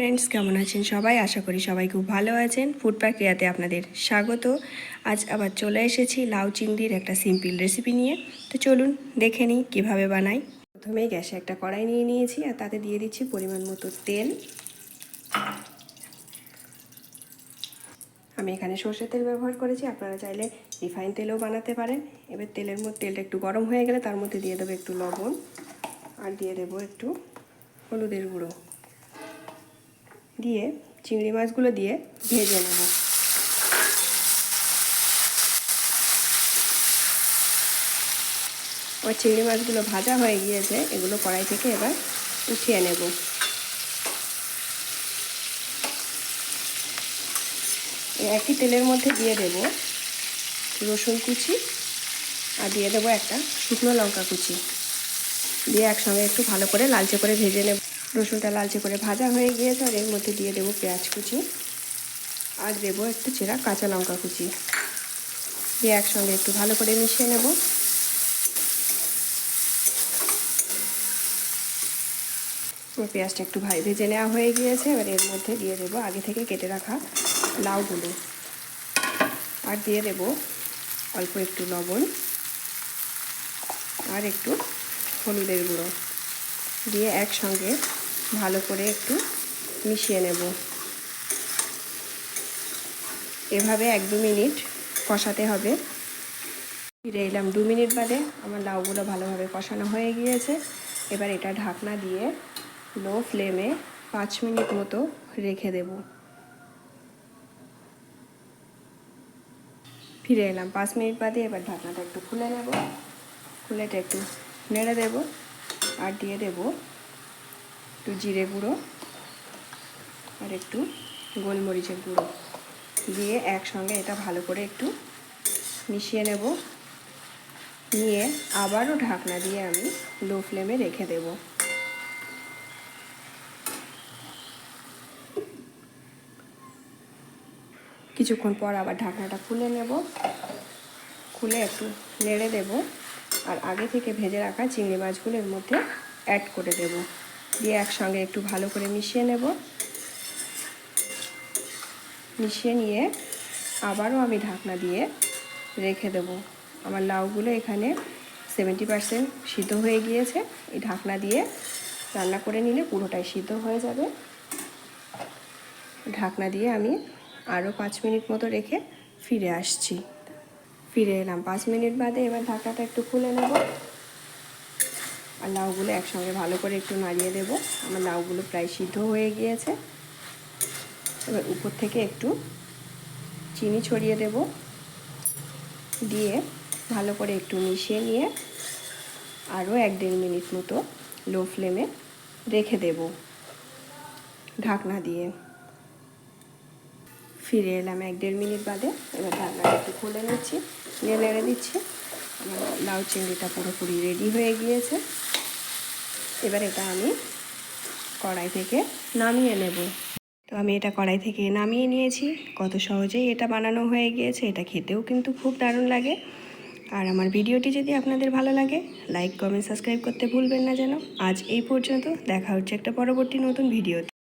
Friends কেমন আছেন সবাই? আশা করি সবাই খুব ভালো আছেন। ফুড প্রক্রিয়াতে আপনাদের স্বাগত। আজ আবার চলে এসেছি লাউ চিংড়ির একটা সিম্পল রেসিপি নিয়ে। তো চলুন দেখে নিই কীভাবে বানাই। প্রথমেই গ্যাসে একটা কড়াই নিয়ে নিয়েছি আর তাতে দিয়ে দিচ্ছি পরিমাণ মতো তেল। আমি এখানে সর্ষের তেল ব্যবহার করেছি। আপনারা চাইলে রিফাইন তেলও বানাতে পারেন। এবার তেলের মধ্যে, তেলটা একটু গরম হয়ে গেলে তার মধ্যে দিয়ে দেবো একটু লবণ। আর দিয়ে দেবো একটু হলুদের গুঁড়ো। দিয়ে চিংড়ি মাছগুলো দিয়ে ভেজে নেব। আমার চিংড়ি মাছগুলো ভাজা হয়ে গিয়েছে, এগুলো কড়াই থেকে এবার উঠিয়ে নেব। একই তেলের মধ্যে দিয়ে দেব রসুন কুচি আর দিয়ে দেবো একটা শুকনো লঙ্কা কুচি। দিয়ে একসঙ্গে একটু ভালো করে লালচে করে ভেজে নেব। রসুনটা লালচে করে ভাজা হয়ে গিয়েছে আর এর মধ্যে দিয়ে দেবো পেঁয়াজ কুচি। আর দেবো একটু চেরা কাঁচা লঙ্কা কুচি। দিয়ে একসঙ্গে একটু ভালো করে মিশিয়ে নেব। পেঁয়াজটা একটু ভাই ভেজে নেওয়া হয়ে গিয়েছে। এবার এর মধ্যে দিয়ে দেবো আগে থেকে কেটে রাখা লাউগুলো। আর দিয়ে দেবো অল্প একটু লবণ। আর একটু হলুদের গুঁড়ো। দিয়ে একসঙ্গে ভালো করে একটু মিশিয়ে নেব। এভাবে এক দু মিনিট কষাতে হবে। ফিরে এলাম দু মিনিট বাদে। আমার লাউগুলো ভালোভাবে কষানো হয়ে গিয়েছে। এবার এটা ঢাকনা দিয়ে লো ফ্লেমে পাঁচ মিনিট মতো রেখে দেব। ফিরে এলাম পাঁচ মিনিট বাদে। এবার ঢাকনাটা একটু খুলে নেব। খুলেটা একটু নেড়ে দেব। আর দিয়ে দেব একটু জিরে গুঁড়ো আর একটু গোলমরিচের গুঁড়ো দিয়ে একসঙ্গে এটা ভালো করে একটু মিশিয়ে নেব। নিয়ে আবারও ঢাকনা দিয়ে আমি লো ফ্লেমে রেখে দেব। কিছুক্ষণ পর আবার ঢাকনাটা খুলে নেব। খুলে একটু নেড়ে দেব। আর আগে থেকে ভেজে রাখা চিংড়ি মাছগুলোর মধ্যে অ্যাড করে দেব। দিয়ে একসঙ্গে একটু ভালো করে মিশিয়ে নেব। মিশিয়ে নিয়ে আবারও আমি ঢাকনা দিয়ে রেখে দেব। আমার লাউগুলো এখানে সেভেন্টি পারসেন্ট সিদ্ধ হয়ে গিয়েছে। এই ঢাকনা দিয়ে রান্না করে নিলে পুরোটাই সিদ্ধ হয়ে যাবে। ঢাকনা দিয়ে আমি আরও পাঁচ মিনিট মতো রেখে ফিরে আসছি। ফিরে এলাম। পাঁচ মিনিট বাদে এবার ঢাকাটা একটু খুলে নেব। আর লাউগুলো একসঙ্গে ভালো করে একটু নাড়িয়ে দেব। আমার লাউগুলো প্রায় সিদ্ধ হয়ে গিয়েছে। এবার উপর থেকে একটু চিনি ছড়িয়ে দেব। দিয়ে ভালো করে একটু মিশিয়ে নিয়ে আরও এক দেড় মিনিট মতো লো ফ্লেমে রেখে দেব ঢাকনা দিয়ে। ফিরে এলাম এক দেড় মিনিট বাদে। এবার ঢাকনাটা একটু খুলে নিচ্ছি। নিয়ে নেড়ে দিচ্ছি। লাউ চিংড়িটা পুরোপুরি রেডি হয়ে গিয়েছে। এবার এটা আমি কড়াই থেকে নামিয়ে নেব। তো আমি এটা কড়াই থেকে নামিয়ে নিয়েছি। কত সহজেই এটা বানানো হয়ে গিয়েছে, এটা খেতেও কিন্তু খুব দারুণ লাগে। আর আমার ভিডিওটি যদি আপনাদের ভালো লাগে, লাইক, কমেন্ট, সাবস্ক্রাইব করতে ভুলবেন না যেন। আজ এই পর্যন্ত, দেখা হচ্ছে একটা পরবর্তী নতুন ভিডিওতে।